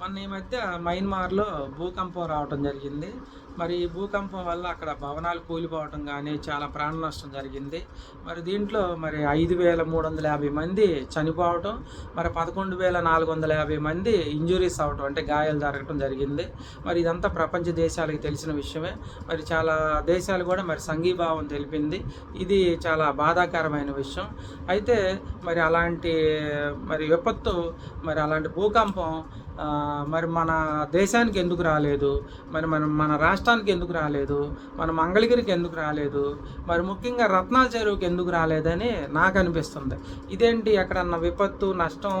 మొన్న ఈ మధ్య మయన్మార్లో భూకంపం రావటం జరిగింది. మరి ఈ భూకంపం వల్ల అక్కడ భవనాలు కూలిపోవటం కానీ చాలా ప్రాణ నష్టం జరిగింది. మరి దీంట్లో మరి ఐదు వేల మూడు వందల యాభై మంది చనిపోవటం మరి పదకొండు వేల నాలుగు వందల యాభై మంది ఇంజురీస్ అవటం అంటే గాయాలు జరగటం జరిగింది. మరి ఇదంతా ప్రపంచ దేశాలకు తెలిసిన విషయమే. మరి చాలా దేశాలు కూడా మరి సంఘీభావం తెలిపింది. ఇది చాలా బాధాకరమైన విషయం. అయితే మరి అలాంటి మరి విపత్తు మరి అలాంటి భూకంపం మరి మన దేశానికి ఎందుకు రాలేదు? మరి మన మన రాష్ట్రానికి ఎందుకు రాలేదు? మన మంగళగిరికి ఎందుకు రాలేదు? మరి ముఖ్యంగా రత్నాల చెరువుకి ఎందుకు రాలేదని నాకు అనిపిస్తుంది. ఇదేంటి? ఎక్కడన్నా విపత్తు నష్టం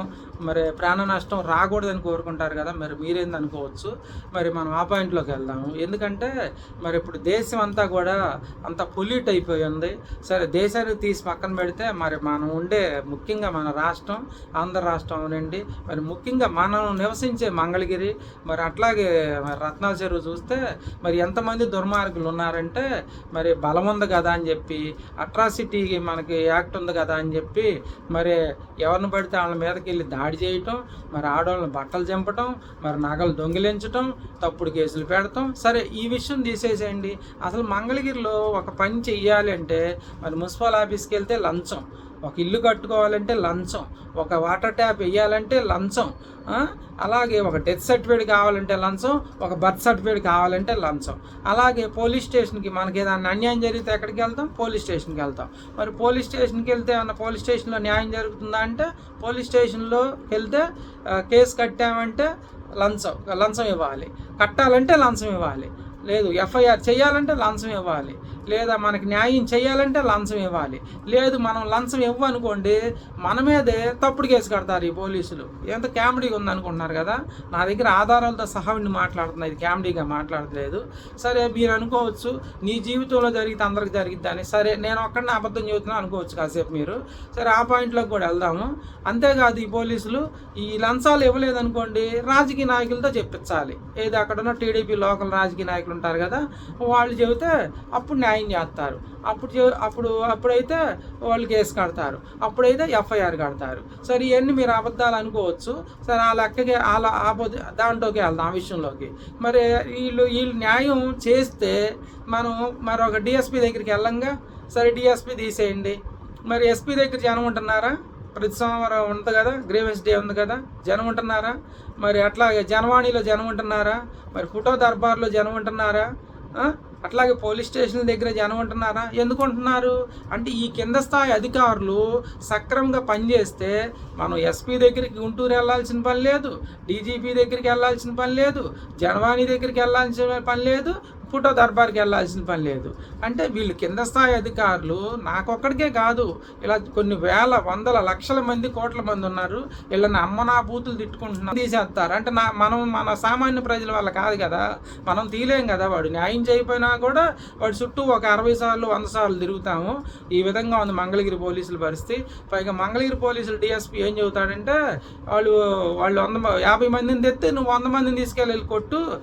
మరి ప్రాణ నష్టం రాకూడదని కోరుకుంటారు కదా మరి మీరేంది అనుకోవచ్చు. మరి మనం ఆ పాయింట్లోకి వెళ్దాము. ఎందుకంటే మరి ఇప్పుడు దేశం అంతా కూడా అంత పొల్యూట్ అయిపోయి ఉంది. సరే దేశానికి తీసి పక్కన పెడితే మరి మనం ఉండే ముఖ్యంగా మన రాష్ట్రం ఆంధ్ర రాష్ట్రం అవునండి. మరి ముఖ్యంగా మనం నివసించే మంగళగిరి మరి అట్లాగే మరి రత్నాల చెరువు చూస్తే మరి ఎంతమంది దుర్మార్గులు ఉన్నారంటే మరి బలం ఉంది కదా అని చెప్పి అట్రాసిటీకి మనకి యాక్ట్ ఉంది కదా అని చెప్పి మరి ఎవరిని పడితే వాళ్ళ మీదకి వెళ్ళి దాడి చేయటం మరి ఆడవాళ్ళని బట్టలు చంపటం మరి నగలు దొంగిలించటం తప్పుడు కేసులు పెడతాం సరే ఈ విషయం తీసేసేయండి. అసలు మంగళగిరిలో ఒక పని చెయ్యాలి అంటే మరి మున్సిపల్ ఆఫీస్కి వెళ్తే లంచం. ఒక ఇల్లు కట్టుకోవాలంటే లంచం ఒక వాటర్ ట్యాప్ వేయాలంటే లంచం అలాగే ఒక డెత్ సర్టిఫికేట్ కావాలంటే లంచం ఒక బర్త్ సర్టిఫికేట్ కావాలంటే లంచం. అలాగే పోలీస్ స్టేషన్కి మనకి ఏదైనా అన్యాయం జరిగితే ఎక్కడికి వెళ్తాం? పోలీస్ స్టేషన్కి వెళ్తాం. మరి పోలీస్ స్టేషన్కి వెళ్తే ఏమన్నా పోలీస్ స్టేషన్లో న్యాయం జరుగుతుందా అంటే పోలీస్ స్టేషన్లో వెళ్తే కేసు కట్టామంటే లంచం లంచం ఇవ్వాలి. కట్టాలంటే లంచం ఇవ్వాలి. లేదు ఎఫ్ఐఆర్ చేయాలంటే లంచం ఇవ్వాలి. లేదా మనకి న్యాయం చేయాలంటే లంచం ఇవ్వాలి. లేదు మనం లంచం ఇవ్వనుకోండి మన మీదే తప్పుడు కేసు కడతారు ఈ పోలీసులు. ఎంత కామెడీగా ఉందనుకుంటున్నారు కదా? నా దగ్గర ఆధారాలతో సహా ఉండి మాట్లాడుతున్నా ఇది కామెడీగా మాట్లాడట్లేదు. సరే మీరు అనుకోవచ్చు నీ జీవితంలో జరిగితే అందరికి జరిగిద్దని. సరే నేను ఒక్కడిని అబద్ధం చెబుతున్నా అనుకోవచ్చు కాసేపు మీరు. సరే ఆ పాయింట్లోకి కూడా వెళ్దాము. అంతేకాదు ఈ పోలీసులు ఈ లంచాలు ఇవ్వలేదనుకోండి రాజకీయ నాయకులతో చెప్పించాలి. ఏది అక్కడ ఉన్న టీడీపీ లోకల్ రాజకీయ నాయకులు ఉంటారు కదా వాళ్ళు చెబితే అప్పుడు న్యాయం చేస్తారు. అప్పుడు అప్పుడు అప్పుడైతే వాళ్ళు కేసు కడతారు. అప్పుడైతే ఎఫ్ఐఆర్ కడతారు. సరే ఇవన్నీ మీరు అబద్ధాలు అనుకోవచ్చు. సరే ఆ లెక్కకి అలా ఆపోజి దాంట్లోకి వెళ్దాం ఆ విషయంలోకి. మరి వీళ్ళు వీళ్ళు న్యాయం చేస్తే మనం మరి ఒక డిఎస్పి దగ్గరికి వెళ్ళంగా? సరే డిఎస్పి తీసేయండి. మరి ఎస్పీ దగ్గర జనం ఉంటున్నారా? ప్రతి సోమవారం ఉంది కదా? గ్రీవెన్స్ డే ఉంది కదా? జనం ఉంటున్నారా? మరి అట్లాగే జనవాణిలో జనం ఉంటున్నారా? మరి ఫోటో దర్బార్లో జనం ఉంటున్నారా? అట్లాగే పోలీస్ స్టేషన్ దగ్గర జనం ఉంటున్నారా ఎందుకు ఉంటున్నారు అంటే ఈ కింద స్థాయి అధికారులు సక్రమంగా పనిచేస్తే మనం ఎస్పీ దగ్గరికి గుంటూరు వెళ్ళాల్సిన పని లేదు డీజీపీ దగ్గరికి వెళ్ళాల్సిన పని లేదు జనవాణి దగ్గరికి వెళ్ళాల్సిన పని లేదు ఫోటో దర్బార్కి వెళ్ళాల్సిన పని లేదు. అంటే వీళ్ళు కింద స్థాయి అధికారులు నాకొక్కడికే కాదు. ఇలా కొన్ని వేల వందల లక్షల మంది కోట్ల మంది ఉన్నారు. వీళ్ళని అమ్మ నా బూతులు తిట్టుకుంటున్నా తీసేస్తారు. అంటే నా మనం మన సామాన్య ప్రజల వల్ల కాదు కదా. మనం తీలేం కదా వాడు. న్యాయం చేయకపోయినా కూడా వాడు చుట్టూ ఒక అరవై సార్లు వంద సార్లు తిరుగుతాము. ఈ విధంగా ఉంది మంగళగిరి పోలీసుల పరిస్థితి. పైగా మంగళగిరి పోలీసులు డిఎస్పీ ఏం చెబుతాడంటే వాళ్ళు వాళ్ళు వంద మ- యాభై మందిని తెస్తే నువ్వు వంద మందిని తీసుకెళ్ళి కొట్టు.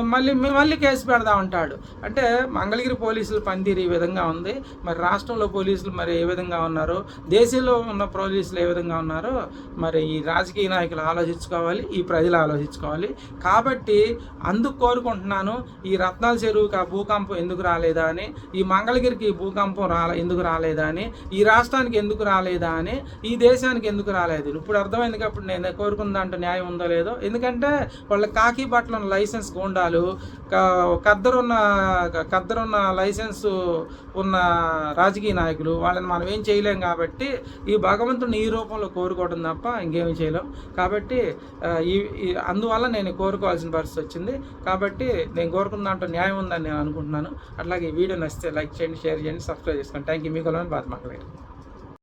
మళ్ళీ మళ్ళీ కేసు పెడదాం అంటాడు అంటే మంగళగిరి పోలీసుల పనితీరు ఈ విధంగా ఉంది. మరి రాష్ట్రంలో పోలీసులు మరి ఏ విధంగా ఉన్నారో దేశంలో ఉన్న పోలీసులు ఏ విధంగా ఉన్నారో మరి ఈ రాజకీయ నాయకులు ఆలోచించుకోవాలి ఈ ప్రజలు ఆలోచించుకోవాలి. కాబట్టి అందుకు కోరుకుంటున్నాను ఈ రత్నాల చెరువుకి ఆ భూకంపం ఎందుకు రాలేదా అని ఈ మంగళగిరికి ఈ భూకంపం రాలే ఎందుకు రాలేదా అని ఈ రాష్ట్రానికి ఎందుకు రాలేదా అని ఈ దేశానికి ఎందుకు రాలేదు? ఇప్పుడు అర్థమైంది కాబట్టి నేను కోరుకున్న దాంట్లో న్యాయం ఉందో లేదో? ఎందుకంటే వాళ్ళ కాకి బట్టలను ఉన్న లైసెన్స్ గుండాలు క- కద్దరున్న కద్దరున్న లైసెన్స్ ఉన్న రాజకీయ నాయకులు వాళ్ళని మనం ఏం చేయలేం కాబట్టి ఈ భగవంతుని ఈ రూపంలో కోరుకోవడం తప్ప ఇంకేమీ చేయలేం. కాబట్టి ఈ అందువల్ల నేను కోరుకోవాల్సిన పరిస్థితి వచ్చింది. కాబట్టి నేను కోరుకున్న దాంట్లో న్యాయం ఉందని నేను అనుకుంటున్నాను. అట్లాగే ఈ వీడియో నచ్చితే లైక్ చేయండి షేర్ చేయండి సబ్స్క్రైబ్ చేసుకోండి. థ్యాంక్ యూ మీకు బాధ మాట్లాడండి